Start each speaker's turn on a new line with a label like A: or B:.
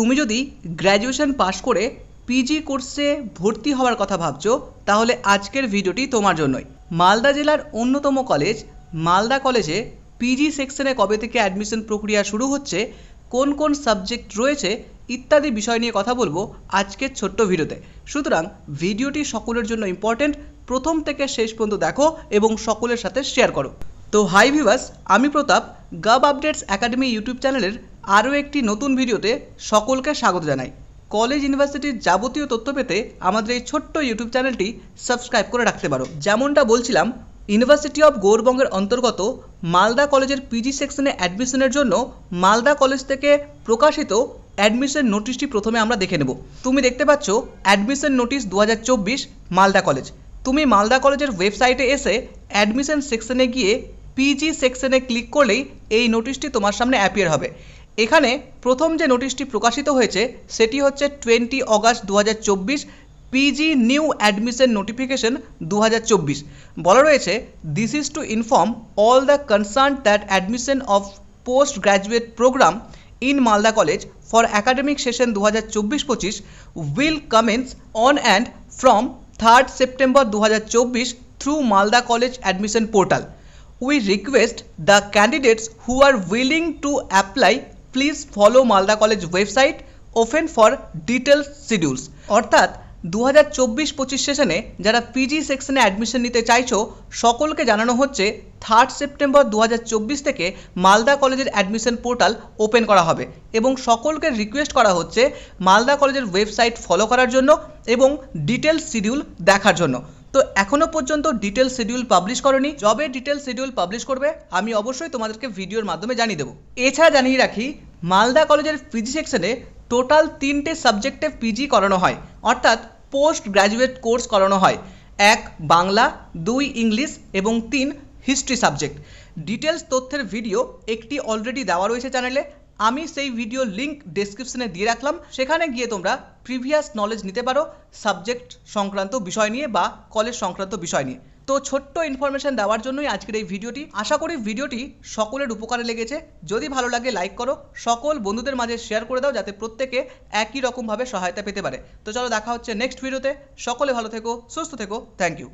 A: তুমি যদি গ্র্যাজুয়েশন পাশ করে পিজি কোর্সে ভর্তি হওয়ার কথা ভাবছ, তাহলে আজকের ভিডিওটি তোমার জন্যই। মালদা জেলার অন্যতম কলেজ মালদা কলেজে পিজি সেকশনে কবে থেকে অ্যাডমিশন প্রক্রিয়া শুরু হচ্ছে, কোন কোন সাবজেক্ট রয়েছে, ইত্যাদি বিষয় নিয়ে কথা বলব আজকের ছোট্ট ভিডিওতে। সুতরাং ভিডিওটি সকলের জন্য ইম্পর্টেন্ট প্রথম থেকে শেষ পর্যন্ত দেখো এবং সকলের সাথে শেয়ার করো। তো হাই ভিভাস আমি প্রতাপ গাব আপডেটস একাডেমি ইউটিউব চ্যানেলের আরও একটি নতুন ভিডিওতে সকলকে স্বাগত জানাই। কলেজ ইউনিভার্সিটির যাবতীয় তথ্য পেতে আমাদের এই ছোট্ট ইউটিউব চ্যানেলটি সাবস্ক্রাইব করে রাখতে পারো। যেমনটা বলছিলাম ইউনিভার্সিটি অফ গৌরবঙ্গের অন্তর্গত মালদা কলেজের পিজি সেকশনে অ্যাডমিশনের জন্য মালদা কলেজ থেকে প্রকাশিত অ্যাডমিশন নোটিশটি প্রথমে আমরা দেখে নেব। তুমি দেখতে পাচ্ছ অ্যাডমিশন নোটিশ দু হাজার চব্বিশ মালদা কলেজ। তুমি মালদা কলেজের ওয়েবসাইটে এসে অ্যাডমিশন সেকশনে গিয়ে পিজি সেকশনে ক্লিক করলেই এই নোটিশটি তোমার সামনে অ্যাপিয়ার হবে। এখানে প্রথম যে নোটিশটি প্রকাশিত হয়েছে, সেটি হচ্ছে টোয়েন্টি অগাস্ট দু হাজার চব্বিশ পিজি নিউ অ্যাডমিশন নোটিফিকেশন দু হাজার চব্বিশ। বলা রয়েছে this is to inform all the concern that admission of post graduate programme in Malda college for academic session দু হাজার চব্বিশ পঁচিশ will commence on and from third September দু চব্বিশ through Malda college admission portal we request the candidates who are willing to apply please follow Malda college website open for details schedules অর্থাৎ দু হাজার চব্বিশ পঁচিশ সেশনে যারা পিজি সেকশনে অ্যাডমিশন নিতে চাইছো, সকলকে জানানো হচ্ছে থার্ড সেপ্টেম্বর দু হাজার চব্বিশ থেকে মালদা কলেজের অ্যাডমিশন পোর্টাল ওপেন করা হবে এবং সকলকে রিকোয়েস্ট করা হচ্ছে মালদা কলেজের ওয়েবসাইট ফলো করার জন্য এবং ডিটেলস শিডিউল দেখার জন্য। তো এখনও পর্যন্ত ডিটেল শিডিউল পাবলিশ করনি। জবে ডিটেল শিডিউল পাবলিশ করবে, আমি অবশ্যই তোমাদেরকে ভিডিওর মাধ্যমে জানিয়ে দেবো। এছাড়া জানিয়ে রাখি, মালদা কলেজের পিজি সেকশনে টোটাল তিনটে সাবজেক্টে পিজি করানো হয়। অর্থাৎ পোস্ট গ্র্যাজুয়েট কোর্স করানো হয়। এক, বাংলা, দুই, ইংলিশ এবং তিন, হিস্ট্রি সাবজেক্ট। ডিটেলস তথ্যের ভিডিও একটি অলরেডি দেওয়া রয়েছে চ্যানেলে। আমি সেই ভিডিও লিংক ডেসক্রিপশনে দিয়ে রাখলাম। সেখানে গিয়ে তোমরা প্রিভিয়াস নলেজ নিতে পারো সাবজেক্ট সংক্রান্ত বিষয় নিয়ে বা কলেজ সংক্রান্ত বিষয় নিয়ে। তো ছোট্ট ইনফরমেশন দেওয়ার জন্যই আজকের এই ভিডিওটি আশা করি ভিডিওটি সকলের উপকারে লেগেছে। যদি ভালো লাগে লাইক করো। সকল বন্ধুদের মাঝে শেয়ার করে দাও যাতে প্রত্যেকে একই রকমভাবে সহায়তা পেতে পারে। তো চলো দেখা হচ্ছে নেক্সট ভিডিওতে সকলে ভালো থেকো, সুস্থ থেকো। Thank you